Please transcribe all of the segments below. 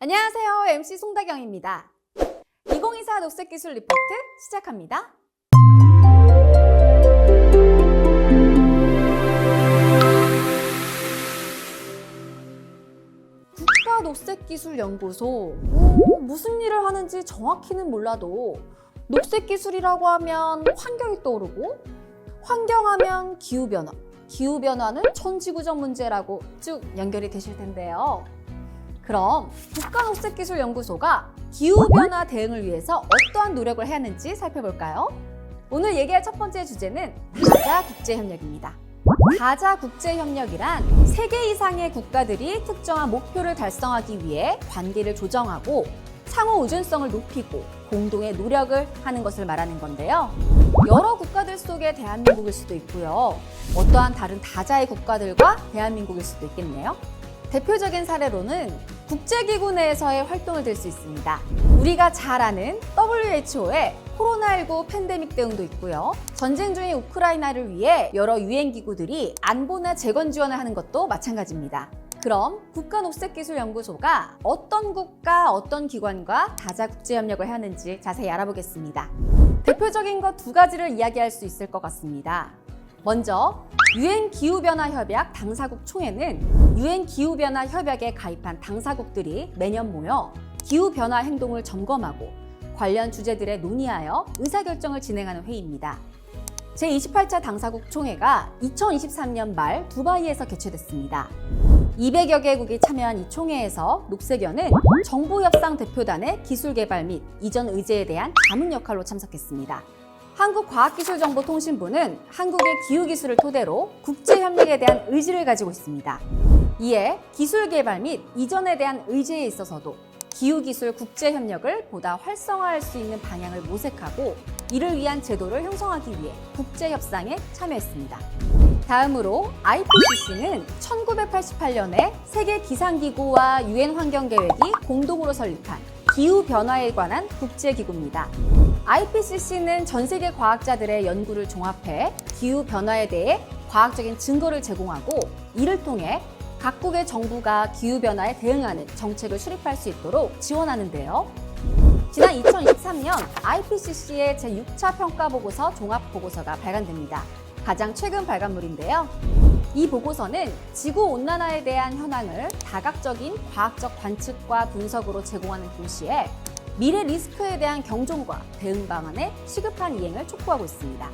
안녕하세요. MC 송다경입니다. 2024 녹색기술 리포트 시작합니다. 국가 녹색기술연구소. 오, 무슨 일을 하는지 정확히는 몰라도 녹색기술이라고 하면 환경이 떠오르고 환경하면 기후변화. 기후변화는 천지구적 문제라고 쭉 연결이 되실 텐데요. 그럼 국가녹색기술연구소가 기후변화 대응을 위해서 어떠한 노력을 해야 하는지 살펴볼까요? 오늘 얘기할 첫 번째 주제는 다자 국제협력입니다. 다자 국제협력이란 세개 이상의 국가들이 특정한 목표를 달성하기 위해 관계를 조정하고 상호 의존성을 높이고 공동의 노력을 하는 것을 말하는 건데요. 여러 국가들 속의 대한민국일 수도 있고요. 어떠한 다른 다자의 국가들과 대한민국일 수도 있겠네요. 대표적인 사례로는 국제기구 내에서의 활동을 들 수 있습니다. 우리가 잘 아는 WHO의 코로나19 팬데믹 대응도 있고요. 전쟁 중인 우크라이나를 위해 여러 유엔 기구들이 안보나 재건 지원을 하는 것도 마찬가지입니다. 그럼 국가녹색기술연구소가 어떤 국가, 어떤 기관과 다자 국제협력을 하는지 자세히 알아보겠습니다. 대표적인 것 두 가지를 이야기할 수 있을 것 같습니다. 먼저 유엔 기후변화 협약 당사국 총회는 유엔 기후변화 협약에 가입한 당사국들이 매년 모여 기후변화 행동을 점검하고 관련 주제들에 논의하여 의사결정을 진행하는 회의입니다. 제28차 당사국 총회가 2023년 말 두바이에서 개최됐습니다. 200여 개국이 참여한 이 총회에서 녹색연은 정부 협상 대표단의 기술 개발 및 이전 의제에 대한 자문 역할로 참석했습니다. 한국과학기술정보통신부는 한국의 기후기술을 토대로 국제협력에 대한 의지를 가지고 있습니다. 이에 기술 개발 및 이전에 대한 의지에 있어서도 기후기술 국제협력을 보다 활성화할 수 있는 방향을 모색하고 이를 위한 제도를 형성하기 위해 국제협상에 참여했습니다. 다음으로 IPCC는 1988년에 세계 기상기구와 유엔 환경계획이 공동으로 설립한 기후 변화에 관한 국제기구입니다. IPCC는 전 세계 과학자들의 연구를 종합해 기후 변화에 대해 과학적인 증거를 제공하고 이를 통해 각국의 정부가 기후 변화에 대응하는 정책을 수립할 수 있도록 지원하는데요. 지난 2023년 IPCC의 제6차 평가 보고서 종합 보고서가 발간됩니다. 가장 최근 발간물인데요. 이 보고서는 지구 온난화에 대한 현황을 다각적인 과학적 관측과 분석으로 제공하는 동시에 미래 리스크에 대한 경종과 대응 방안의 시급한 이행을 촉구하고 있습니다.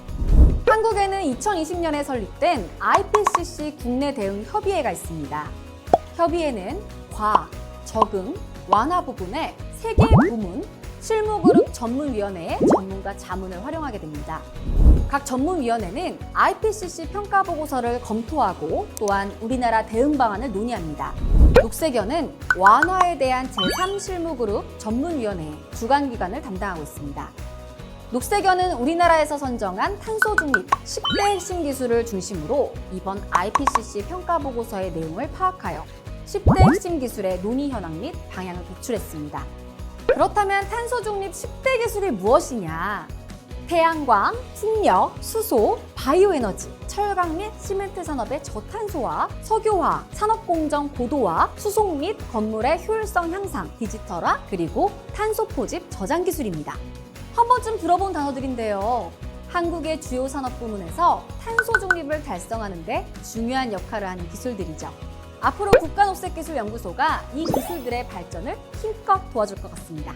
한국에는 2020년에 설립된 IPCC 국내 대응 협의회가 있습니다. 협의회는 과학, 적응, 완화 부분에 세개 부문, 실무그룹 전문위원회의 전문가 자문을 활용하게 됩니다. 각 전문위원회는 IPCC 평가 보고서를 검토하고 또한 우리나라 대응 방안을 논의합니다. 녹색연은 완화에 대한 제3실무그룹 전문위원회의 주관기관을 담당하고 있습니다. 녹색연은 우리나라에서 선정한 탄소 중립 10대 핵심 기술을 중심으로 이번 IPCC 평가 보고서의 내용을 파악하여 10대 핵심 기술의 논의 현황 및 방향을 도출했습니다. 그렇다면 탄소 중립 10대 기술이 무엇이냐? 태양광, 풍력, 수소, 바이오에너지, 철강 및 시멘트 산업의 저탄소화, 석유화, 산업공정 고도화, 수송 및 건물의 효율성 향상, 디지털화, 그리고 탄소 포집 저장 기술입니다. 한 번쯤 들어본 단어들인데요. 한국의 주요 산업 부문에서 탄소 중립을 달성하는데 중요한 역할을 하는 기술들이죠. 앞으로 국가녹색기술연구소가 이 기술들의 발전을 힘껏 도와줄 것 같습니다.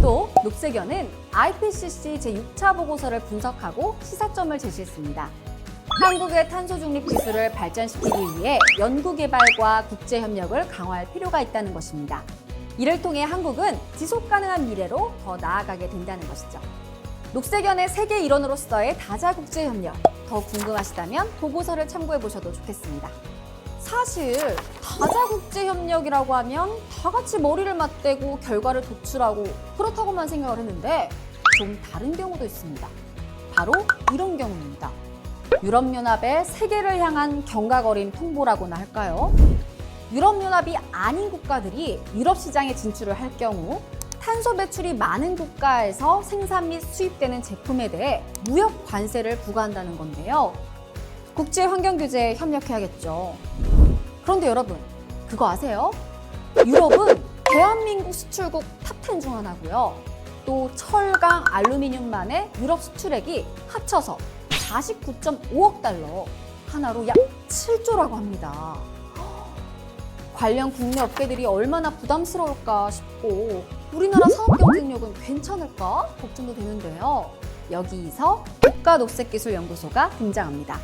또 녹색연은 IPCC 제6차 보고서를 분석하고 시사점을 제시했습니다. 한국의 탄소 중립 기술을 발전시키기 위해 연구 개발과 국제 협력을 강화할 필요가 있다는 것입니다. 이를 통해 한국은 지속 가능한 미래로 더 나아가게 된다는 것이죠. 녹색연의 세계 일원으로서의 다자 국제 협력 더 궁금하시다면 보고서를 참고해 보셔도 좋겠습니다. 사실 다자 국제 협력이라고 하면 다 같이 머리를 맞대고 결과를 도출하고 그렇다고만 생각을 했는데 좀 다른 경우도 있습니다. 바로 이런 경우입니다. 유럽연합의 세계를 향한 경각어린 통보라고나 할까요? 유럽연합이 아닌 국가들이 유럽 시장에 진출을 할 경우 탄소 배출이 많은 국가에서 생산 및 수입되는 제품에 대해 무역 관세를 부과한다는 건데요. 국제 환경 규제에 협력해야겠죠. 그런데 여러분, 그거 아세요? 유럽은 대한민국 수출국 탑10 중 하나고요. 또 철강, 알루미늄만의 유럽 수출액이 합쳐서 49.5억 달러, 하나로 약 7조라고 합니다. 관련 국내 업계들이 얼마나 부담스러울까 싶고 우리나라 사업 경쟁력은 괜찮을까 걱정도 되는데요. 여기서 국가녹색기술연구소가 등장합니다.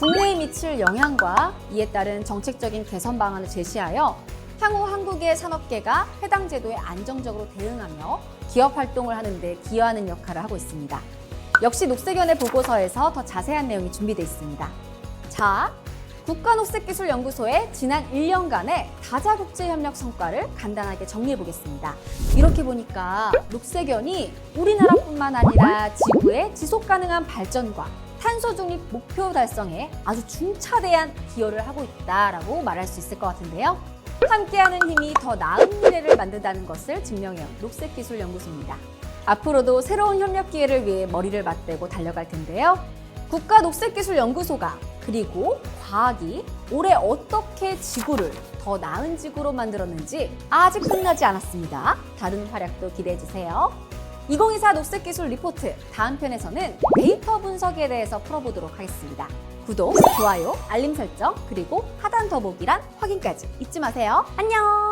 국내에 미칠 영향과 이에 따른 정책적인 개선 방안을 제시하여 향후 한국의 산업계가 해당 제도에 안정적으로 대응하며 기업 활동을 하는데 기여하는 역할을 하고 있습니다. 역시 녹색연의 보고서에서 더 자세한 내용이 준비되어 있습니다. 자, 국가녹색기술연구소의 지난 1년간의 다자국제협력 성과를 간단하게 정리해 보겠습니다. 이렇게 보니까 녹색연이 우리나라뿐만 아니라 지구의 지속 가능한 발전과 탄소 중립 목표 달성에 아주 중차대한 기여를 하고 있다라고 말할 수 있을 것 같은데요. 함께하는 힘이 더 나은 미래를 만든다는 것을 증명해온 녹색기술연구소입니다. 앞으로도 새로운 협력 기회를 위해 머리를 맞대고 달려갈 텐데요. 국가 녹색기술연구소가 그리고 과학이 올해 어떻게 지구를 더 나은 지구로 만들었는지 아직 끝나지 않았습니다. 다른 활약도 기대해 주세요. 2024 녹색 기술 리포트 다음 편에서는 데이터 분석에 대해서 풀어보도록 하겠습니다. 구독, 좋아요, 알림 설정, 그리고 하단 더보기란 확인까지 잊지 마세요. 안녕!